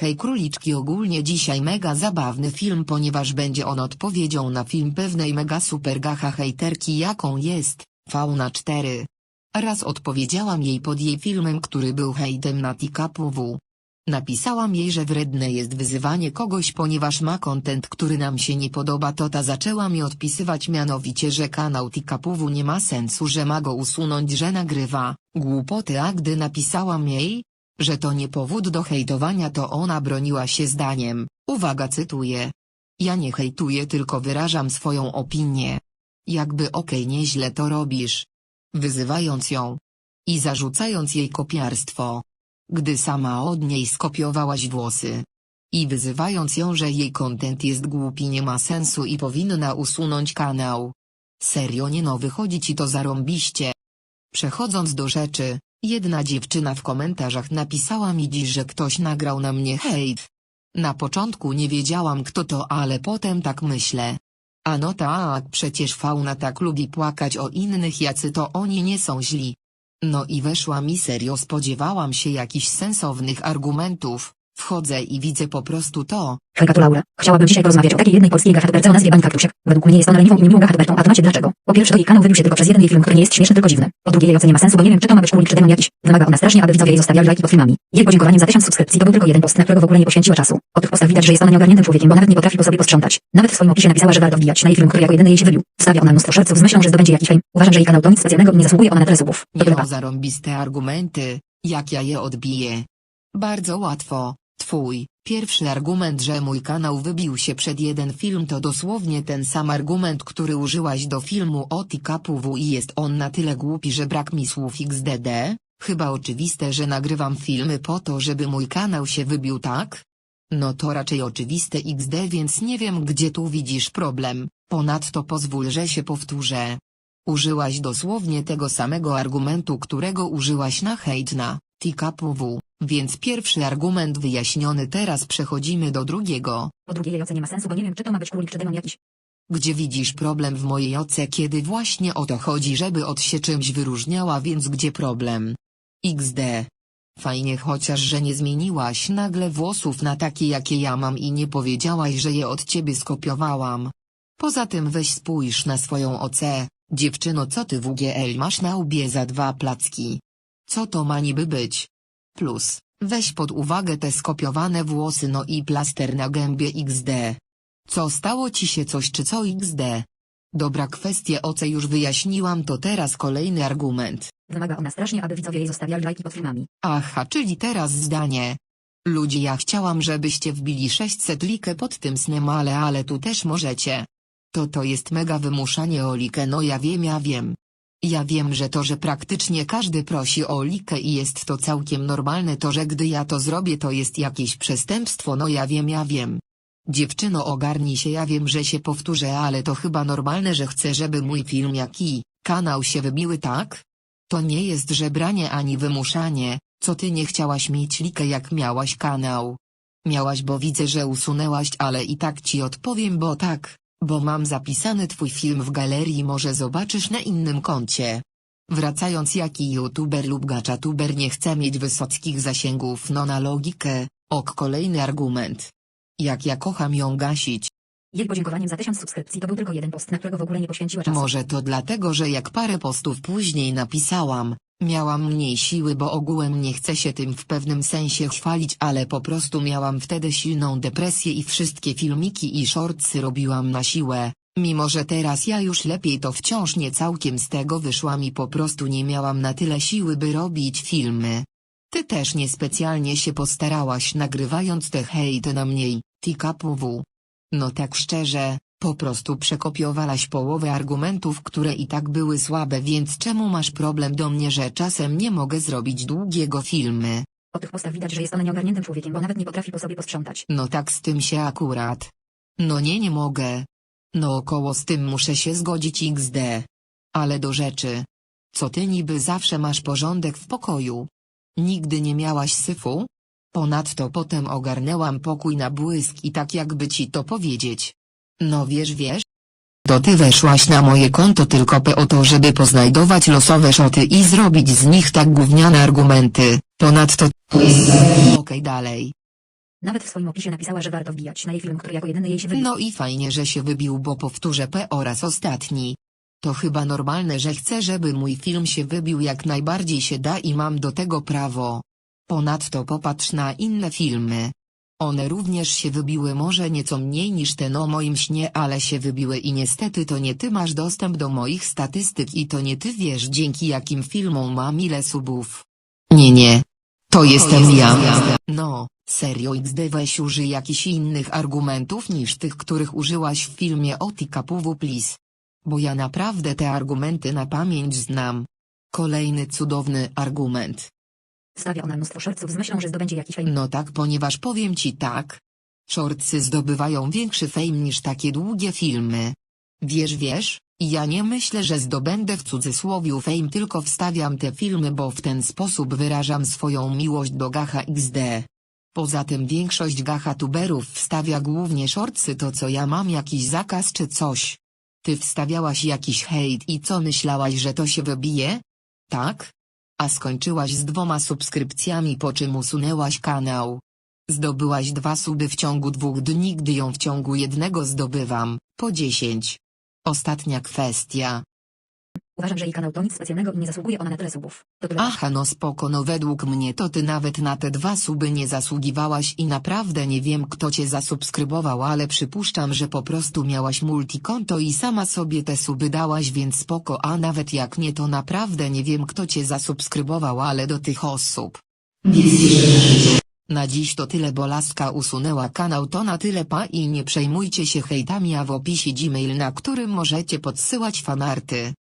Hej króliczki ogólnie dzisiaj mega zabawny film ponieważ będzie on odpowiedzią na film pewnej mega super gacha hejterki jaką jest, Fauna 4. Raz odpowiedziałam jej pod jej filmem który był hejtem na TikToku. Napisałam jej, że wredne jest wyzywanie kogoś ponieważ ma content który nam się nie podoba to ta zaczęła mi odpisywać mianowicie że kanał TikToku nie ma sensu że ma go usunąć że nagrywa, głupoty a gdy napisałam jej, że to nie powód do hejtowania to ona broniła się zdaniem, uwaga cytuję. Ja nie hejtuję tylko wyrażam swoją opinię. Jakby okej nieźle to robisz. Wyzywając ją. I zarzucając jej kopiarstwo. Gdy sama od niej skopiowałaś włosy. I wyzywając ją, że jej content jest głupi nie ma sensu i powinna usunąć kanał. Serio nie no wychodzi ci to zarąbiście. Przechodząc do rzeczy, jedna dziewczyna w komentarzach napisała mi dziś, że ktoś nagrał na mnie hejt. Na początku nie wiedziałam kto to, ale potem tak myślę. A no tak, przecież fauna tak lubi płakać o innych jacy to oni nie są źli. No i weszła mi serio spodziewałam się jakichś sensownych argumentów, wchodzę i widzę po prostu to, Hejka tu Laura. Chciałabym dzisiaj porozmawiać o takiej jednej polskiej gachatberce o nazwie Bańka Krusiek. Według mnie jest ona leniwą i niemiłą gachatbertą, a temacie dlaczego. Po pierwsze to jej kanał wybił się tylko przez jeden jej film, który nie jest śmieszny, tylko dziwny. Po drugie jej ocenie ma sensu, bo nie wiem czy to ma być unik czy demon jakiś. Wymaga ona strasznie, aby widzowie jej zostawiali lajki pod filmami. Jej podziękowaniem za tysiąc subskrypcji to był tylko jeden post, na którego w ogóle nie poświęciła czasu. Po tych postach widać, że jest ona nieogarniętym człowiekiem, bo nawet nie potrafi po sobie posprzątać. Nawet w swoim opisie napisała, że warto wbijać na jej film, który jako jedyny jej się wybił. Wstawia ona mnóstwo szorców z myślą, że zdobędzie jakiś fame. Uważam, że jej kanał to nic specjalnego i nie zasługuje ona na tyle subów. To zarąbiste argumenty, jak ja je odbiję. Bardzo łatwo, twój, pierwszy argument, że mój kanał wybił się przed jeden film to dosłownie ten sam argument, który użyłaś do filmu o TikToku i jest on na tyle głupi, że brak mi słów xdd? Chyba oczywiste, że nagrywam filmy po to, żeby mój kanał się wybił tak? No to raczej oczywiste xd więc nie wiem gdzie tu widzisz problem, ponadto pozwól, że się powtórzę. Użyłaś dosłownie tego samego argumentu, którego użyłaś na hejt TikToku, więc pierwszy argument wyjaśniony teraz przechodzimy do drugiego. Po drugie jej ocenie ma sensu, bo nie wiem czy to ma być królik czy demon jakiś. Gdzie widzisz problem w mojej oce kiedy właśnie o to chodzi żeby od się czymś wyróżniała więc gdzie problem? XD. Fajnie chociaż że nie zmieniłaś nagle włosów na takie jakie ja mam i nie powiedziałaś że je od ciebie skopiowałam. Poza tym weź spójrz na swoją OC, dziewczyno co ty WGL masz na łbie za dwa placki. Co to ma niby być? Plus, weź pod uwagę te skopiowane włosy no i plaster na gębie XD. Co stało ci się coś czy co XD? Dobra kwestię OC już wyjaśniłam to teraz kolejny argument. Wymaga ona strasznie, aby widzowie jej zostawiali lajki pod filmami. Aha, czyli teraz zdanie. Ludzie ja chciałam żebyście wbili 600 likę pod tym snem ale ale tu też możecie. To to jest mega wymuszanie o likę no ja wiem ja wiem. Ja wiem że to że praktycznie każdy prosi o likę i jest to całkiem normalne to że gdy ja to zrobię to jest jakieś przestępstwo no ja wiem ja wiem. Dziewczyno ogarnij się ja wiem że się powtórzę ale to chyba normalne że chcę żeby mój film jak i kanał się wybiły tak? To nie jest żebranie ani wymuszanie, co ty nie chciałaś mieć likę jak miałaś kanał. Miałaś bo widzę że usunęłaś ale i tak ci odpowiem bo tak, bo mam zapisany twój film w galerii może zobaczysz na innym koncie. Wracając jaki youtuber lub gaczatuber nie chce mieć wysockich zasięgów no na logikę, ok kolejny argument. Jak ja kocham ją gasić. Jej podziękowaniem za tysiąc subskrypcji to był tylko jeden post, na którego w ogóle nie poświęciła czasu. Może to dlatego, że jak parę postów później napisałam, miałam mniej siły, bo ogółem nie chcę się tym w pewnym sensie chwalić, ale po prostu miałam wtedy silną depresję i wszystkie filmiki i shortsy robiłam na siłę. Mimo że teraz ja już lepiej to wciąż nie całkiem z tego wyszłam i po prostu nie miałam na tyle siły by robić filmy. Ty też niespecjalnie się postarałaś nagrywając te hejty na mnie, TikToku. No tak szczerze, po prostu przekopiowałaś połowę argumentów, które i tak były słabe więc czemu masz problem do mnie, że czasem nie mogę zrobić długiego filmy? Po tych postach widać, że jest ona nieogarniętym człowiekiem, bo nawet nie potrafi po sobie posprzątać. No tak z tym się akurat. No nie nie mogę. No około z tym muszę się zgodzić XD. Ale do rzeczy. Co ty niby zawsze masz porządek w pokoju? Nigdy nie miałaś syfu? Ponadto potem ogarnęłam pokój na błysk i tak jakby ci to powiedzieć. No wiesz wiesz? To ty weszłaś na moje konto tylko po to żeby poznajdować losowe szoty i zrobić z nich tak gówniane argumenty. Ponadto... Okej dalej. Nawet w swoim opisie napisała, że warto wbijać na jej film, który jako jedyny jej się wybił. No i fajnie, że się wybił, bo powtórzę P oraz ostatni. To chyba normalne, że chcę, żeby mój film się wybił jak najbardziej się da i mam do tego prawo. Ponadto popatrz na inne filmy. One również się wybiły może nieco mniej niż ten o moim śnie, ale się wybiły i niestety to nie ty masz dostęp do moich statystyk i to nie ty wiesz dzięki jakim filmom mam ile subów. Nie nie. To jestem ja. No, serio XD weź użyj jakichś innych argumentów niż tych, których użyłaś w filmie Otika Puwu Please. Bo ja naprawdę te argumenty na pamięć znam. Kolejny cudowny argument. Stawia ona mnóstwo shortsów z myślą, że zdobędzie jakiś fame. No tak, ponieważ powiem ci tak. Shortsy zdobywają większy fame niż takie długie filmy. Wiesz, wiesz, ja nie myślę, że zdobędę w cudzysłowiu fame, tylko wstawiam te filmy, bo w ten sposób wyrażam swoją miłość do Gacha XD. Poza tym większość Gacha tuberów wstawia głównie shortsy, to co ja mam jakiś zakaz czy coś. Ty wstawiałaś jakiś hejt i co myślałaś, że to się wybije? Tak? A skończyłaś z dwoma subskrypcjami po czym usunęłaś kanał. Zdobyłaś dwa suby w ciągu dwóch dni, gdy ją w ciągu jednego zdobywam, po dziesięć. Ostatnia kwestia. Uważam, że jej kanał to nic specjalnego i nie zasługuje ona na tyle subów. To tyle. Aha no spoko no według mnie to ty nawet na te dwa suby nie zasługiwałaś i naprawdę nie wiem kto cię zasubskrybował ale przypuszczam że po prostu miałaś multikonto i sama sobie te suby dałaś więc spoko a nawet jak nie to naprawdę nie wiem kto cię zasubskrybował ale do tych osób. Na dziś to tyle bo laska usunęła kanał to na tyle pa i nie przejmujcie się hejtami a w opisie gmail na którym możecie podsyłać fanarty.